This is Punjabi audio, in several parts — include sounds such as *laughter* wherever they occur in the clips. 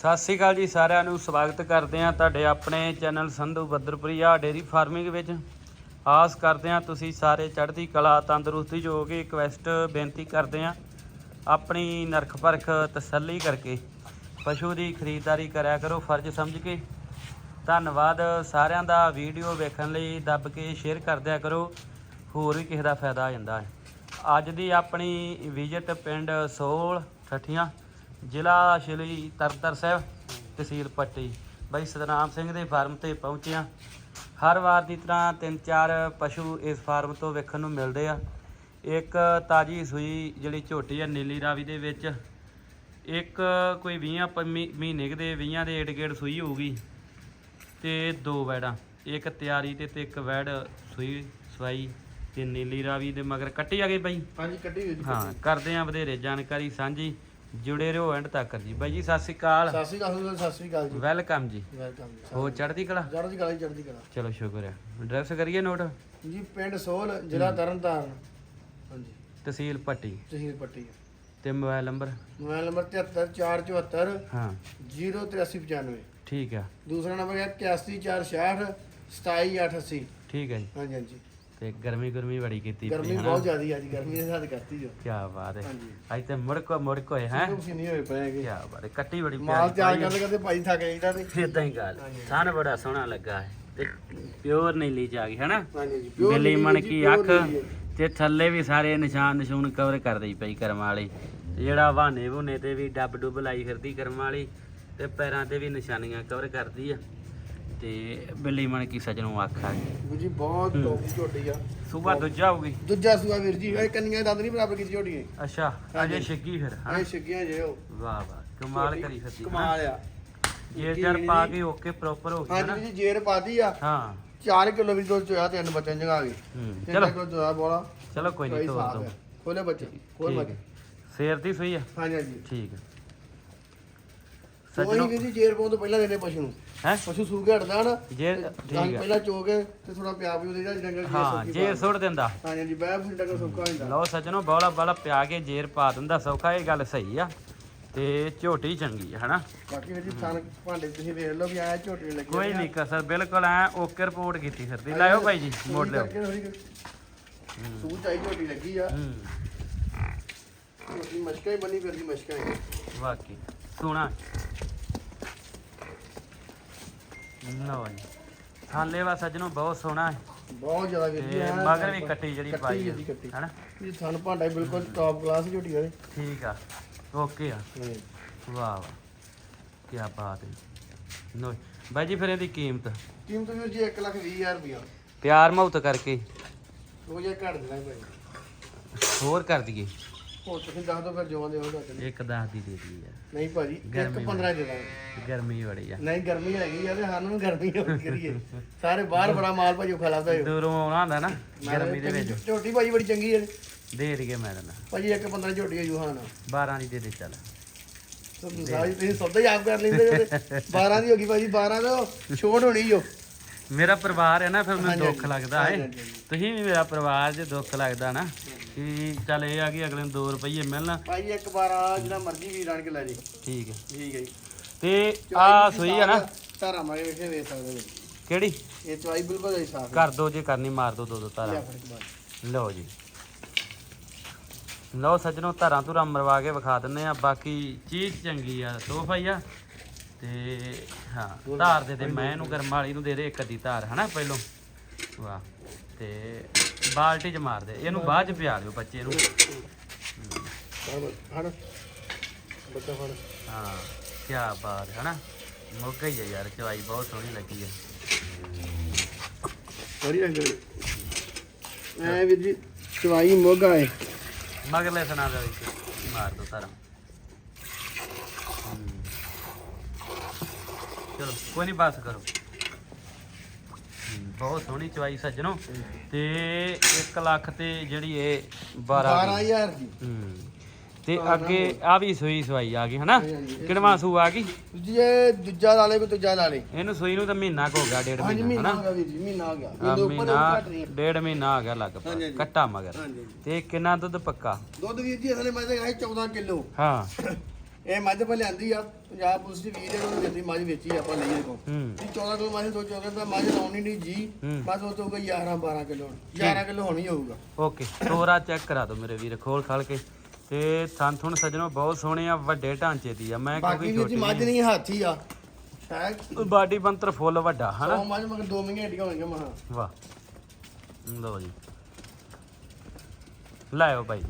ਸਤਿ ਸ੍ਰੀ ਅਕਾਲ ਜੀ, ਸਾਰਿਆਂ ਨੂੰ ਸਵਾਗਤ ਕਰਦੇ ਹਾਂ ਤੁਹਾਡੇ ਆਪਣੇ channel Sandhu Badarpuria dairy farming ਵਿੱਚ। ਆਸ ਕਰਦੇ ਹਾਂ ਤੁਸੀਂ ਸਾਰੇ ਚੜ੍ਹਦੀ ਕਲਾ, ਤੰਦਰੁਸਤੀ ਜੋ ਕਿ ਰਿਕਵੈਸਟ ਬੇਨਤੀ ਕਰਦੇ ਹਾਂ ਆਪਣੀ ਨਰਖ ਪਰਖ ਤਸੱਲੀ ਕਰਕੇ ਪਸ਼ੂ ਦੀ ਖਰੀਦਦਾਰੀ ਕਰਿਆ ਕਰੋ, ਫਰਜ਼ ਸਮਝ ਕੇ। ਧੰਨਵਾਦ, ਸਾਰਿਆਂ ਦਾ ਵੀਡੀਓ ਵੇਖਣ ਲਈ ਦੱਬ ਕੇ ਸ਼ੇਅਰ ਕਰਦਿਆ ਕਰੋ, ਹੋਰ ਵੀ ਕਿਸੇ ਦਾ ਫਾਇਦਾ ਆ ਜਾਂਦਾ ਹੈ। ਅੱਜ ਦੀ ਆਪਣੀ ਵਿਜ਼ਿਟ ਪਿੰਡ ਸੋਲ, ਠੱਠੀਆਂ ਜ਼ਿਲ੍ਹਾ ਸ਼੍ਰੀ ਤਰਨਤਾਰਨ ਸਾਹਿਬ ਤਹਿਸੀਲ ਪੱਟੀ। ਬਾਈ ਸਤਨਾਮ ਸਿੰਘ ਦੇ ਫਾਰਮ ਤੇ ਪਹੁੰਚੇ ਹਾਂ। ਹਰ ਵਾਰ ਦੀ ਤਰ੍ਹਾਂ ਤਿੰਨ ਚਾਰ ਪਸ਼ੂ ਇਸ ਫਾਰਮ ਤੋਂ ਵੇਖਣ ਨੂੰ ਮਿਲਦੇ ਆ। ਇੱਕ ਤਾਜੀ ਸੂਈ ਜਿਹੜੀ ਝੋਟੀ ਆ ਨੀਲੀ ਰਾਵੀ ਦੇ ਵਿੱਚ। ਇੱਕ ਕੋਈ 20 ਪ- ਮਹੀ- ਮਹੀਨੇ ਦੇ 20 ਦੇ ਏਡ ਗੇੜ ਸੂਈ ਹੋਊਗੀ ਤੇ ਦੋ ਵੈੜਾਂ। ਇੱਕ ਤਿਆਰੀ ਤੇ ਤੇ ਇੱਕ ਵੈੜ ਸੂਈ ਸਵਾਈ ਤੇ ਨੀਲੀ ਰਾਵੀ ਦੇ ਮਗਰ ਕੱਟੀ ਆ ਗਈ ਬਾਈ? ਹਾਂਜੀ ਕੱਢੀ ਹੋਈ ਹਾਂ ਕਰਦੇ ਆ ਵਧੇਰੇ ਜਾਣਕਾਰੀ ਸਾਂਝੀ। ਜੁੜੇ ਰਹੋ ਐਂਡ ਤੱਕ ਜੀ। ਬਾਈ ਜੀ ਸਤਿ ਸ੍ਰੀ ਅਕਾਲ। ਸਤਿ ਸ਼੍ਰੀ ਅਕਾਲ ਜੀ, ਸਤਿ ਸ਼੍ਰੀ ਅਕਾਲ ਜੀ। ਵੈਲਕਮ ਜੀ। ਵੈਲਕਮ ਜੀ ਹੋ ਚੜ੍ਹਦੀ ਕਲਾ? ਚੜ੍ਹਦੀ ਕਲਾ ਚੜ੍ਹਦੀ ਕਲਾ। ਚਲੋ ਸ਼ੁਕਰ ਹੈ ਐਡਰੈਸ ਕਰੀਏ ਨੋਟ ਜੀ ਪਿੰਡ ਸੋਲ ਜ਼ਿਲ੍ਹਾ ਤਰਨਤਾਰਨ। ਹਾਂਜੀ। ਤਹਿਸੀਲ ਪੱਟੀ। ਤਹਿਸੀਲ ਪੱਟੀ ਤੇ ਮੋਬਾਈਲ ਨੰਬਰ? ਮੋਬਾਈਲ ਨੰਬਰ 73474 ਹਾਂ। 08395 ਠੀਕ ਆ। ਦੂਸਰਾ ਨੰਬਰ ਹੈ 81466 27880 ਠੀਕ ਹੈ ਜੀ। ਹਾਂਜੀ ਹਾਂਜੀ। ਤੇ ਗਰਮੀ ਗਰਮੀ ਬੜੀ ਕੀਤੀ ਗਰਮੀ ਬਹੁਤ ਜ਼ਿਆਦੀ ਹੈ ਜੀ ਗਰਮੀ ਨੇ ਹੱਦ ਕਰਤੀ ਜੋ। ਕੀ ਬਾਤ ਹੈ। ਅੱਜ ਤੇ ਮੁੜਕੋ ਮੁੜਕੋ ਹੈ? ਹੈ ਤੁਸੀਂ ਨਹੀਂ ਹੋਏ ਪਏਗੇ ਕੀ ਬਾਤ ਹੈ ਕੱਟੀ ਬੜੀ ਮਾਲ ਤਿਆਰ ਪਿਆਰੀ ਕਰਦੇ ਕਰਦੇ ਭਾਈ ਥੱਕ ਜਾਈਦਾ ਤੇ। ਇਦਾਂ ਹੀ ਗੱਲ। ਥਣ ਬੜਾ ਸੋਹਣਾ ਲੱਗਾ ਹੈ ਤੇ ਪਿਓਰ ਨੀਲੀ ਆ ਗਈ ਹੈਨਾ? ਹਾਂਜੀ ਜੀ ਬਿੱਲੀ ਮਣ ਜੀ, ਕੀ ਅੱਖ। ਤੇ ਥੱਲੇ ਵੀ ਸਾਰੇ ਨਿਸ਼ਾਨ ਨਿਸ਼ੂਨ ਕਵਰ ਕਰਦੀ ਪਈ ਕਰਮ ਵਾਲੀ। ਜਿਹੜਾ ਵਾਹਨੇ ਵੂਨੇ ਤੇ ਵੀ ਡੱਬ ਡੁੱਬ ਲਾਈ ਫਿਰਦੀ ਕਰਮ ਵਾਲੀ ਤੇ ਪੈਰਾਂ ਤੇ ਵੀ ਨਿਸ਼ਾਨੀਆਂ ਕਵਰ ਕਰਦੀ ਆ। ਤੇ ਬਿੱਲੀ ਮਣ ਕੀ ਸਜਣੋਂ ਅੱਖ ਆ ਗਈ। ਵੀਰ ਜੀ ਬਹੁਤ ਹੂੰ। ਟੌਪ ਝੋਟੀ ਆ। ਸੂਬਾ ਦੂਜਾ ਹੋਊਗੀ ਦੂਜਾ ਸੂਆ ਵੀਰ ਜੀ ਇਹ ਕੰਨੀਆਂ ਦੰਦ ਨਹੀਂ ਬਰਾਬਰ ਕੀਤੀ ਝੋਟੀ ਹੈ ਅੱਛਾ ਅਜੇ। ਛਿੱਗੀ ਫਿਰ ਹਨਾ? ਇਹ ਛਿੱਗੀਆਂ ਜੇ ਉਹ। ਵਾਹ ਵਾਹ ਕਮਾਲ ਕਰੀ ਹਨਾ ਕਮਾਲ ਆ। ਜੇ ਜਰ ਪਾ ਕੇ ਓਕੇ ਪ੍ਰੋਪਰ ਹੋ ਹਨਾ? ਵੀਰ ਜੀ ਜੇਰ ਪਾਤੀ ਆ। ਹਾਂ। 4 ਕਿਲੋ ਵੀ ਦੁੱਧ ਚੋਇਆ ਤਿੰਨ ਬੱਚੇ ਜਗਾ ਗਏ ਹੂੰ, ਚਲੋ। ਕਿਲੋ ਦੁਆ ਬੋਲਾ। ਚਲੋ ਕੋਈ ਨਹੀਂ ਤੋਰ ਦੋ। ਖੋਲੇ ਬੱਚੇ ਖੋਲ ਬੱਚੇ। ਹੈ। ਸੇਰ ਦੀ ਸੂਈ ਆ? ਹਾਂਜੀ ਹਾਂਜੀ। ਠੀਕ ਹੈ। ਸੱਜਣੋ। ਵੀਰ ਜੀ ਜੇਰ ਪਾਉਣ ਤੋਂ ਪਹਿਲਾਂ ਦੇਣੇ ਪਸ਼ੂ ਨੂੰ। ਹੈ? ਪਸ਼ੂ ਸੂ ਕੇ ਹਟਦਾ ਨਾ ਜੇ ਤਾਂ ਠੀਕ ਹੈ। ਪਹਿਲਾਂ ਚੋ ਕੇ ਤੇ ਥੋੜਾ ਪਿਆ ਵੀ ਉਹਦੇ ਜਿਹੜਾ ਡੰਗਰ ਹਾਂ ਜੇ ਸੁੱਟ ਦਿੰਦਾ। ਹਾਂਜੀ ਹਾਂਜੀ ਬੈ ਫਿਰ ਡੰਗਰ ਸੁੱਕਾ ਹੋ ਜਾਂਦਾ ਲਓ ਸੱਜਣੋ ਬੋਲਾ ਬੋਲਾ ਪਿਆ ਕੇ ਜੇਰ ਪਾ ਦਿੰਦਾ ਸੌਖਾ ਇਹ ਗੱਲ ਸਹੀ ਆ। ਤੇ ਝੋਟੀ ਚੰਗੀ ਆ ਹਨਾ? ਬਾਕੀ ਜੀ ਥਾਨ ਭਾਂਡੇ ਤੁਸੀਂ ਵੇਖ ਲਓ ਵੀ ਆਇਆ ਝੋਟੀ ਲੱਗੀ ਕੋਈ ਨਹੀਂ ਕਸਰ ਬਿਲਕੁਲ ਐ ਓਕੇ ਰਿਪੋਰਟ ਕੀਤੀ ਫਿਰਦੀ ਲਾਇਓ ਭਾਈ ਜੀ ਮੋੜ ਲਿਓ। ਸੂ ਚਾਈ ਝੋਟੀ ਲੱਗੀ ਆ। ਹੂੰ। ਝੋਟੀ ਮਸ਼ਕਾ ਹੀ ਬਣੀ ਫਿਰਦੀ ਮਸ਼ਕਾ ਹੀ। ਵਾਕੀ ਸੋਹਣਾ। ਲਓ ਜੀ। ਥਾਲੇ ਵਾ ਸੱਜਣੋ ਬਹੁਤ ਸੋਹਣਾ ਹੈ। ਬਹੁਤ ਜ਼ਿਆਦਾ ਤੇ ਐਨ ਮਗਰ ਵੀ ਕੱਟੀ ਜਿਹੜੀ ਕੱਟੀ ਪਾਈ ਕੱਟੀ। ਹੈ। ਹਨਾ? ਇਹ ਥਣ ਭਾਂਡਾ ਹੀ ਬਿਲਕੁਲ ਟੌਪ ਕਲਾਸ ਝੋਟੀ ਵਾਲੇ ਠੀਕ ਆ। ਓਕੇ ਆ। ਵਾਹ ਵਾਹ। ਕੀ ਬਾਤ ਹੈ ਲੋ ਬਾਈ ਜੀ ਫਿਰ ਇਹਦੀ ਕੀਮਤ? ਕੀਮਤ ਵੀਰ ਜੀ 1 ਲੱਖ 20 ਹਜ਼ਾਰ ਰੁਪਇਆ ਪਿਆਰ ਮੁਹੱਬਤ ਕਰਕੇ। ਉਹ ਜੇ ਘੱਟ ਦੇਣਾ ਭਾਈ। ਹੋਰ ਕਰ ਦਈਏ। ਹੋਰ ਤੁਸੀਂ ਦੱਸ ਦਿਓ ਫਿਰ ਜਵਾਂ ਦੇ ਹੋ ਜਾਂਦੇ ਇੱਕ ਦਸ ਦੀ ਦੇ ਦਈਏ ਯਾਰ। ਨਹੀਂ ਭਾਜੀ ਇੱਕ ਗਰਮੀ 15 ਦੇ ਦਾਂਗੇ ਗਰਮੀ ਬੜੀ ਆ। ਨਹੀਂ ਗਰਮੀ ਹੈਗੀ ਆ ਤੇ ਸਾਨੂੰ ਵੀ ਗਰਮੀ ਹੋ ਕਰੀਏ। ਸਾਰੇ ਬਾਹਰ ਬੜਾ ਮਾਲ ਭਾਜੀ ਖਲਾਦਾ ਹੈ ਦੂਰੋਂ ਆਉਣਾ ਹੁੰਦਾ ਨਾ ਗਰਮੀ ਦੇ ਵਿੱਚ। ਝੋਟੀ ਭਾਜੀ ਬੜੀ ਚੰਗੀ ਹੈ ਦੇ ਦਈਏ ਮੈਡਮ ਭਾਜੀ ਇੱਕ 15 ਝੋਟੀ ਹੈ ਜੂਹਾਨ 12 ਦੀ ਦੇ ਦੇ ਚੱਲ। ਸਾਰੀ ਤੁਸੀਂ ਸੌਦਾ ਹੀ ਆਪ ਕਰ ਲੈਂਦੇ ਜੇ 12 ਦੀ ਹੋ ਗਈ ਭਾਜੀ 12 ਦਾ ਛੋਟ ਹੋਣੀ ਜੋ ਮੇਰਾ ਪਰਿਵਾਰ ਹੈ ਨਾ ਫਿਰ ਮੈਨੂੰ ਦੁੱਖ। ਲੱਗਦਾ ਹੈ। ਹਾਂਜੀ। ਤੁਸੀਂ ਵੀ ਮੇਰਾ ਪਰਿਵਾਰ ਜੇ ਦੁੱਖ ਲੱਗਦਾ ਨਾ ਕਿ ਚੱਲ ਇਹ ਆ ਕਿ ਅਗਲੇ ਨੂੰ 2 ਰੁਪਏ ਮਿਲਣ। ਭਾਜੀ ਇੱਕ 12 ਜਿਹੜਾ ਮਰਜ਼ੀ ਵੀ ਆਣ ਕੇ ਲੈ ਜੀ। ਠੀਕ ਹੈ। ਠੀਕ ਹੈ ਜੀ। ਤੇ ਆ ਸੂਈ ਆ ਨਾ? ਤਾਰਾ ਮਾਰੇ ਵੇਖੇ ਵੇਖ ਸਕਦੇ ਜੀ ਕਿਹੜੀ? ਇਹ ਚਵਾਈ ਬਿਲਕੁਲ ਹੀ ਸਾਫ਼ ਕਰ ਦੋ ਜੇ ਕਰਨੀ ਮਾਰ ਦੋ ਦੋ ਦੋ ਧਾਰਾਂ। ਲਓ ਜੀ। ਲਓ ਸੱਜਣੋ ਧਾਰਾਂ ਧੁਰਾਂ ਮਰਵਾ ਕੇ ਵਿਖਾ ਦਿੰਨੇ ਆ ਬਾਕੀ ਚੀਜ਼ ਚੰਗੀ ਆ। ਤੋਹਫਾ ਹੀ ਆ ਤੇ ਹਾਂ ਧਾਰ ਦੇ ਦੇ ਮੈਂ ਇਹਨੂੰ ਕਰਮ ਵਾਲੀ ਨੂੰ ਦੇ ਦੇ ਇੱਕ ਅੱਧੀ ਧਾਰ ਹਨਾ ਪਹਿਲੋਂ। ਵਾਹ ਤੇ ਬਾਲਟੀ ਚ ਮਾਰ ਦੇ ਇਹਨੂੰ ਬਾਅਦ ਚ ਪਿਆ ਦਿਓ ਬੱਚੇ ਨੂੰ। ਹਣ ਬੱਚਾ ਫੜ। ਹਾਂ ਕੀ ਬਾਤ ਹੈ ਹਨਾ ਮੋਗਾ ਹੀ ਆ ਯਾਰ ਚਵਾਈ ਬਹੁਤ ਸੋਹਣੀ ਲੱਗੀ ਆ ਬੜੀ ਰੰਗ ਐ ਵੀਰ ਜੀ ਚਵਾਈ ਮੋਗਾ ਹੈ ਮਗਰਲੇ ਸੁਣਾ ਦੇ ਵਿੱਚ ਮਾਰ ਦੋ ਧਾਰਾਂ ਚਲੋ ਕੋਈ ਨਹੀਂ ਬਸ ਕਰੋ। ਬਹੁਤ ਸੋਹਣੀ ਚਵਾਈ ਸੱਜਣੋ। ਤੇ 1 ਲੱਖ ਤੇ ਜਿਹੜੀ ਇਹ 12 ਦੀ। 12000 ਜੀ ਹਮ, ਤੇ ਅੱਗੇ ਆ ਵੀ ਸੂਈ ਸਵਾਈ ਆ ਗਈ ਹਨਾ। ਕਿਣਵਾ ਸੂ ਆ ਗਈ? ਜੀ ਇਹ ਦੂਜਾ ਲਾ ਲੇ ਕੋਈ ਦੂਜਾ ਲਾ ਲੇ। ਇਹਨੂੰ ਸੂਈ ਨੂੰ ਤਾਂ ਮਹੀਨਾ ਕੁ ਹੋ ਗਿਆ ਡੇਢ ਮਹੀਨਾ ਮਹੀਨਾ ਹਨਾ? ਹੋ ਗਿਆ ਵੀਰ ਜੀ ਮਹੀਨਾ ਹੋ ਗਿਆ। ਆ ਇਹਦੇ ਉੱਪਰ ਡੇਢ ਮਹੀਨਾ ਆ ਗਿਆ ਹਾਂਜੀ। ਕੱਟਾ ਮਗਰ। ਤੇ ਕਿੰਨਾ ਦੁੱਧ ਪੱਕਾ? ਦੁੱਧ ਵੀਰ ਜੀ ਅਸਲੇ ਮੈਂ ਤਾਂ ਹੈ 14 ਕਿਲੋ। ਹਾਂ। *coughs* ਇਹ ਮੱਝ ਪਾ ਲਿਆਂਦੀ ਆ ਪੰਜਾਬ ਪੁਲਿਸ ਦੀ ਵੀਰ ਉਹਨੂੰ ਦਿੱਤੀ ਮੱਝ ਵੇਚੀ ਆਪਾਂ ਲਈ ਇਹਦੇ ਕੋਲ। ਹੂੰ। ਇਹ 14 ਕਿਲੋ ਮੱਝ ਦੋ 14 ਦਾ ਮੱਝ ਲਾਉਣੀ ਨਹੀਂ ਜੀ ਹੂੰ। ਬਸ ਉਹ ਤੋਂ ਹੋਊਗਾ 11 12 ਕਿਲੋ 11 ਕਿਲੋ ਹੋਣੀ ਹੋਊਗਾ। ਓਕੇ ਤੋਰਾ ਚੈੱਕ ਕਰਾ ਦਿਓ ਮੇਰੇ ਵੀਰ ਖੋਲ ਖਾਲ ਕੇ। ਤੇ ਥਣ ਥੁਣ ਸਜਣੋ ਬਹੁਤ ਸੋਹਣੇ ਆ ਵੱਡੇ ਢਾਂਚੇ ਦੀ ਆ ਮੈਂ ਬਾਕੀ ਕਿਉਂਕਿ ਵੀਰ ਜੀ ਮੱਝ ਨਹੀਂ ਹਾਥੀ ਆ। ਹੈ ਬਾਡੀ ਬੰਤਰ ਫੁੱਲ ਵੱਡਾ ਹਨਾ? ਸੌ ਮੱਝ ਮਗਰ ਦੋ ਮਹੀਨੇ ਹੱਡੀਆਂ ਹੋਣਗੀਆਂ ਮਹਾ ਵਾਹ। ਲਓ ਜੀ। ਲਾਇਓ ਭਾਈ।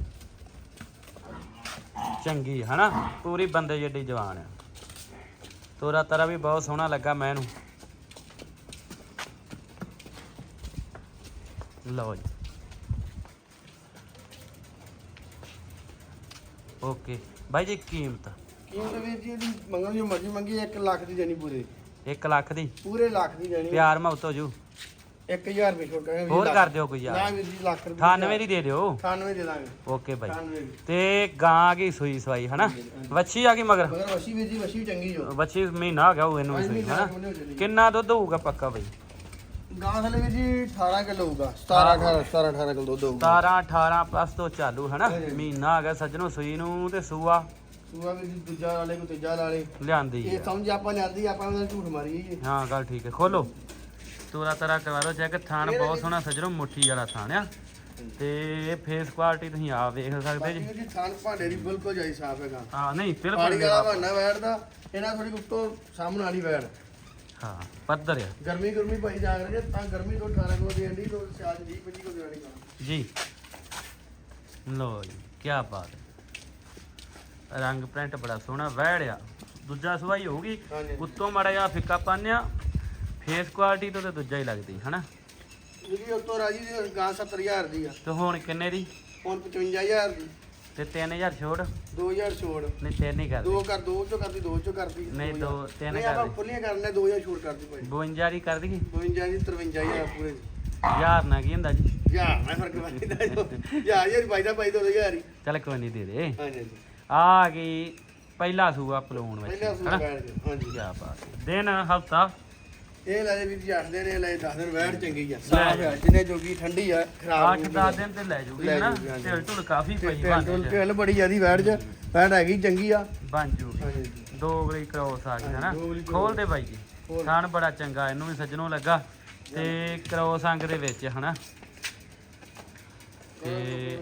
ਚੰਗੀ ਹਨਾ? ਪੂਰੀ ਬੰਦੇ ਜਿੱਡੀ ਜਵਾਨ ਆ। ਤੋਰਾ ਤਰਾ ਵੀ ਬਹੁਤ ਸੋਹਣਾ ਲੱਗਾ ਮੈਨੂੰ। ਲਓ ਜੀ। ਓਕੇ। ਭਾਈ ਜੀ ਕੀਮਤ? ਕੀਮਤ ਵੀਰ ਜੀ ਇਹਦੀ ਮੰਗਣ ਜੋ ਮਰਜ਼ੀ ਮੰਗੀ 1 ਲੱਖ ਦੀ ਦੇਣੀ ਪੂਰੇ। 1 ਲੱਖ ਦੀ? ਪੂਰੇ ਲੱਖ ਦੀ ਦੇਣੀ। ਪਿਆਰ ਮੁਹੱਬਤ ਹੋ ਜੂ। 1000 ਰੁਪਏ ਛੋਟ ਕਰਾਂਗੇ ਹੋਰ ਕਰ ਦਿਓ ਕੋਈ ਨਾ ਯਾਰ ਵੀਰ ਜੀ ਲੱਖ ਰੁਪਏ 98 ਦੀ ਦੇ ਦਿਓ। 98 ਦੇ ਦਾਂਗੇ। ਓਕੇ ਭਾਈ 98 ਦੀ। ਤੇ ਗਾਂ ਗਈ ਸੂਈ ਸਵਾਈ ਹਨਾ? ਵੱਛੀ ਆ ਗਈ ਮਗਰ? ਮਗਰ ਵਸ਼ੀ ਵੀਰ ਜੀ ਵਸ਼ੀ ਚੰਗੀ ਜੋ। ਵੱਛੀ ਮਹੀਨਾ ਗਿਆ ਉਹ ਇਹਨੂੰ ਵੀ ਸੂਈ ਹਨਾ। ਕਿੰਨਾ ਦੁੱਧ ਹੋਊਗਾ ਪੱਕਾ ਬਈ? ਗਾਂ ਥਲੇ ਵੀਰ ਜੀ 18 ਕਿਲੋ ਹੋਊਗਾ। 17 18 17 18 ਕਿਲੋ ਦੁੱਧ ਹੋਊਗਾ। 17 18 ਪਲੱਸ ਤੋਂ ਚਾਲੂ ਹਨਾ। ਮਹੀਨਾ ਆ ਗਿਆ ਸੱਜਣੋ ਸੂਈ ਨੂੰ ਤੇ ਸੂਆ। ਸੂਆ ਵੀਰ ਜੀ ਦੂਜਾ ਵਾਲੇ ਕੋ ਤੀਜਾ ਵਾਲੇ। ਲਿਆਂਦੀ ਇਹ ਆ। ਸਮਝ ਆਪਾਂ ਲਿਆਂਦੀ ਆਪਾਂ ਉਹਨਾਂ ਝੂਠ ਮਾਰੀ ਜੀ। ਹਾਂ ਗੱਲ ਠੀਕ ਹੈ। ਖੋਲੋ। ਤੋਰਾ ਤਰਾ ਕਰਵਾ ਲਓ ਚੈੱਕ ਥਾਣ ਬਹੁਤ ਸੋਹਣਾ ਸੱਜਣੋ ਮੁੱਠੀ ਵਾਲਾ ਥਾਣ ਆ। ਤੇ ਫੇਸ ਕੁਆਲਿਟੀ ਤੁਸੀਂ ਆਪ ਵੇਖ ਸਕਦੇ ਜੀ। ਖਾਨ ਭਾਂਡੇ ਦੀ ਬਿਲਕੁਲ ਜਾਈ ਸਾਫ਼ ਹੈਗਾ। ਹਾਂ ਨਹੀਂ ਬਿਲਕੁਲ ਪਾਣੀ ਨਹੀਂ ਵਾਲਾ ਬਾਬਾ। ਬਹਾਨਾ ਵੈੜ ਦਾ ਇਹਨਾਂ ਥੋੜੀ ਉੱਤੋਂ ਸਾਹਮਣੇ ਵਾਲੀ ਵੈੜ। ਹਾਂ ਪੱਧਰ ਆ। ਗਰਮੀ ਗਰਮੀ ਭਾਈ ਜਾ ਰਹੇ ਤਾਂ ਗਰਮੀ ਤੋਂ 18 ਕਿਲੋ ਦੇ ਅੰਡੀ ਤੋਂ ਸਿਆਜ 20 25 ਕਿਲੋ ਦੇਣੀ ਗਾ ਜੀ। ਲੋ ਜੀ ਕੀ ਬਾਤ ਹੈ। ਰੰਗ ਪ੍ਰਿੰਟ ਬੜਾ ਸੋਹਣਾ ਵਹਿੜਿਆ ਦੂਜਾ ਸਵਾਈ ਹੋਊਗੀ ਉੱਤੋਂ ਮੜਾ ਜਿਹਾ ਫਿੱਕਾ ਪਾਨਿਆ ਫੇਸ ਕੁਆਲਿਟੀ ਤੋਂ ਤੇ ਦੂਜਾ ਹੀ ਲੱਗਦੀ ਹਨਾ? ਜਿਹੜੀ ਉੱਤੋਂ ਰਾਜੀ ਦੀ ਗਾਂ 70000 ਦੀ ਆ। ਤੇ ਹੁਣ ਕਿੰਨੇ ਦੀ? ਹੁਣ 55000 ਦੀ। ਤੇ 3000 ਛੋੜ? 2000 ਛੋੜ। ਨਹੀਂ ਤਿੰਨ ਹੀ ਕਰ ਦੋ ਕਰ ਦੋ ਚੋਂ ਕਰਦੀ ਦੋ ਚੋਂ ਕਰਦੀ ਨਹੀਂ, ਦੋ। ਤਿੰਨ ਕਰ ਆਪਾਂ ਦੇ। ਖੁੱਲੀਆਂ ਕਰਨੇ 2000 ਛੋੜ ਕਰਦੀ ਭਾਈ। 52 ਦੀ ਕਰ ਦਈਏ? 52 ਦੀ 53000 ਪੂਰੇ। ਯਾਰ ਨਾ ਕੀ ਹੁੰਦਾ ਜੀ? ਯਾਰ ਮੈਂ ਫ਼ਰਕ ਜੋ। ਯਾਰ ਯਾਰ ਭਾਈ ਦਾ ਭਾਈ ਦੋ ਹਜ਼ਾਰ ਹੀ। ਚੱਲ ਕੋਈ ਨਹੀਂ ਦੇ ਦੇ। ਹਾਂਜੀ ਆ ਗਈ ਪਹਿਲਾ ਸੂਆ ਪਲੂਣ ਵਿੱਚ ਪਹਿਲਾਂ ਬੈਠ ਕੇ ਹਾਂਜੀ। ਕੀ ਬਾਤ। ਦਿਨ ਹਫਤਾ? ਇਹ ਲੈ ਵੀਰ ਜੀ 8 ਦਿਨ ਇਹ ਲੈ 10 ਦਿਨ ਵੈੜ ਚੰਗੀ ਆ। ਸਾਫ਼ ਆ ਜਿੰਨੇ ਜੋਗੀ ਠੰਡੀ ਆ ਖਰਾਬ 8-10 ਦਿਨ ਤੇ ਲੈ ਜੂਗੀ ਹਾਂਜੀ। ਢਿੱਲ ਢੁੱਲ ਕਾਫੀ ਪਈ ਬਣ ਢੁੱਲ ਬੜੀ ਜ਼ਿਆਦੀ ਵੈੜ ਚ ਵੈੜ ਹੈਗੀ ਚੰਗੀ ਆ। ਬਣ ਜੂਗੀ। ਦੋ ਗਲੀ ਕ੍ਰੋਸ ਆ ਗਈ ਹਨਾ। ਖੋਲ ਦੇ ਬਾਈ ਜੀ। ਥਾਣ ਬੜਾ ਚੰਗਾ ਇਹਨੂੰ ਵੀ ਸੱਜਣੋਂ ਲੱਗਾ। ਤੇ ਕ੍ਰੋਸ ਅੰਗ ਦੇ ਵਿੱਚ ਹਨਾ? ਤੇ।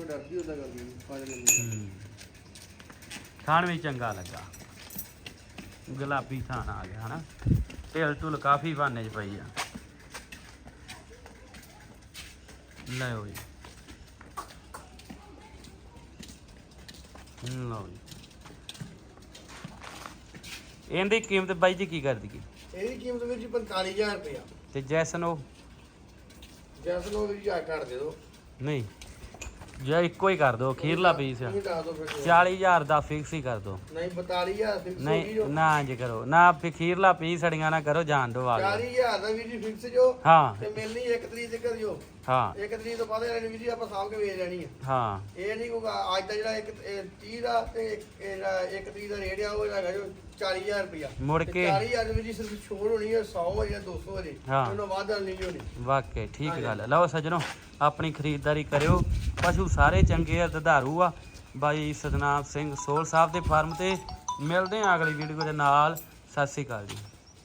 ਥਾਣ ਵੀ ਚੰਗਾ ਲੱਗਾ। ਗੁਲਾਬੀ ਥਾਣ ਆ ਗਿਆ ਹਨਾ? ਢਿੱਲ ਢੁੱਲ ਕਾਫੀ ਬਾਨੇ ਚ ਪਈ ਆ। ਲਓ ਜੀ। ਲਓ ਜੀ। ਇਹਦੀ ਕੀਮਤ ਬਾਈ ਜੀ ਕੀ ਕਰ ਦਈਏ ਇਹਦੀ ਕੀਮਤ ਵੀਰ ਜੀ 45000 ਰੁਪਇਆ। ਤੇ ਜੈਸਨ ਉਹ? ਜੈਸ ਲੋ ਵੀਰ ਜੀ ਆ ਘੱਟ ਦੇ ਦਿਓ। ਨਹੀਂ। ਜੇ ਇੱਕੋ ਹੀ ਕਰ ਦੋ ਅਖੀਰਲਾ ਪੀਸ ਤੁਸੀਂ ਦੱਸ ਦਿਓ ਫਿਰ। 40000 ਦਾ ਫਿਕਸ ਹੀ ਕਰ ਦੋ ਨਹੀਂ 42000 ਫਿਕਸ ਹੋ ਗਈ ਨਹੀਂ ਜੋ। ਨਾ ਇੰਜ ਕਰੋ ਨਾ ਅਖੀਰਲਾ ਪੀਸ ਅੜੀਆਂ ਨਾ ਕਰੋ ਜਾਣ ਦੋ ਆ ਗਏ 40000 ਦਾ ਵੀਰ ਜੀ ਫਿਕਸ ਜੋ ਹਾਂ। ਤੇ ਮਿਲਣੀ ਇੱਕ ਤਰੀਕ ਤੱਕ ਜੋ ਹਾਂ। ਇੱਕ ਤਰੀਕ ਤੋਂ ਬਾਅਦ ਇਹਨਾਂ ਵੀਰ ਜੀ ਆਪਾਂ ਸਾਂਭ ਕੇ ਵੇਚ ਲੈਣੀ ਆ। ਹਾਂ। ਇਹ ਨਹੀਂ ਕੋਈ ਅੱਜ ਦਾ ਜਿਹੜਾ ਇੱਕ ਇਹ 30 ਦਾ ਤੇ ਇੱਕ- ਇਹ ਜਿਹੜਾ ਇੱਕ ਤਰੀਕ ਦਾ ਰੇਟ ਆ ਉਹ ਹੈਗਾ ਜੋ 40000 ਰੁਪਇਆ। ਮੁੜ ਤੇ ਕੇ 40000 ਵਿੱਚ ਸਿਰਫ ਛੋੜ ਹੋਣੀ ਹੈ 100 ਵਜੇ ਜਾਂ 200 ਵਜੇ। ਹਾਂ। ਉਹਨਾਂ ਬਾਅਦ ਨਾਲ ਨਹੀਂ ਹੋਣੀ। ਵਾਕਈ ਠੀਕ ਗੱਲ ਹੈ ਲਓ ਸੱਜਣੋ ਆਪਣੀ ਖਰੀਦਦਾਰੀ ਕਰਿਓ। ਪਸ਼ੂ ਸਾਰੇ ਚੰਗੇ ਆ ਦੁਧਾਰੂ ਆ। ਬਾਈ ਸਤਨਾਮ ਸਿੰਘ ਸੋਲ ਸਾਹਿਬ ਦੇ ਫਾਰਮ ਤੇ ਮਿਲਦੇ ਆ ਅਗਲੀ ਵੀਡੀਓ ਦੇ ਨਾਲ। ਸਤਿ ਸ੍ਰੀ ਅਕਾਲ ਜੀ।